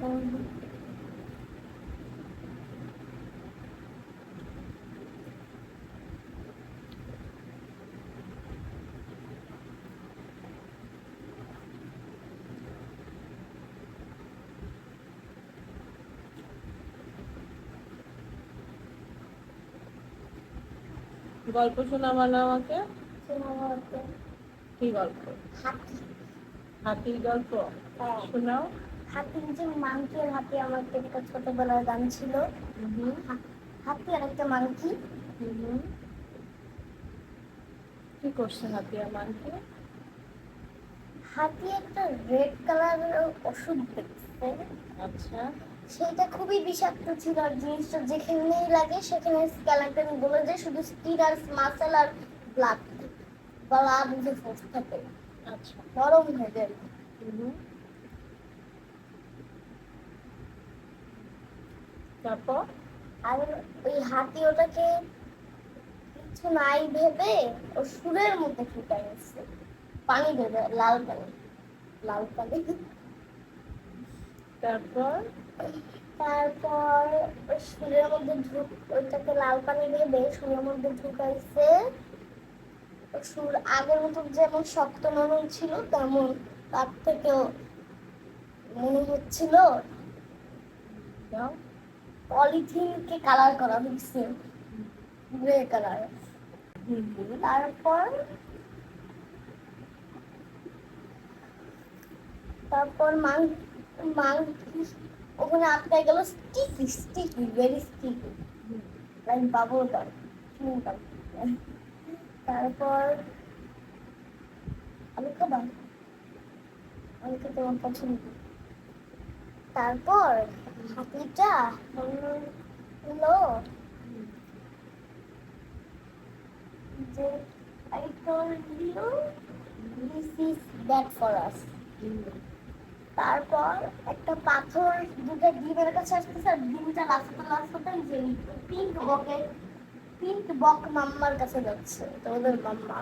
গল্প শোনাবা না আমাকে? কি গল্প? হাতির গল্প? হ্যাঁ। শোনাও। হাতি যে মাংকির হাতি আমার একটা ছোটবেলার গান ছিল। হাতি আর একটা মাংকি কি করছে হাতি আমাকে হাতি একটা রেড কালারের ওষুধ দেখছে। আচ্ছা। সেটা খুবই বিষাক্ত ছিল আর জিনিসটা যেখানেই লাগে সেখানে স্কেলেটন বলে যে শুধু স্কিন আর মাসেল আর ব্লাড ব্লাড যে ফোর্স থাকে আচ্ছা। নরম হয়ে যায়। তারপর? আর ওই হাতি ওটাকে কিছু নাই ভেবে ও সুরের মধ্যে ফুটাই নিচ্ছে পানি দেবে লাল পানি। লাল পানি। তারপর? তারপর ওই সুরের মধ্যে ঢুক ওইটাকে লাল পানি ভেবে সুরের মধ্যে ঢুকাইছে। সুর আগের মতো যেমন শক্ত নরম ছিল তেমন তার থেকেও মনে হচ্ছিল। পলিথিনকে কালার করা হয়েছে গ্রে কালার তারপর তারপর মাং মাং ওখানে আটকে গেল sticky sticky very sticky like bubble gum chewing তারপর আমি খাবার আমি তো তোমার পছন্দ। তারপর হাতিটা হলো যে. তারপর একটা পাথর দুটো ডিমের কাছে আসতেছে, আর ডিমটা লাস্টে লাস্টে যে পিঙ্ক বকে পিঙ্ক বক মাম্মার কাছে যাচ্ছে তো ওদের মাম্মা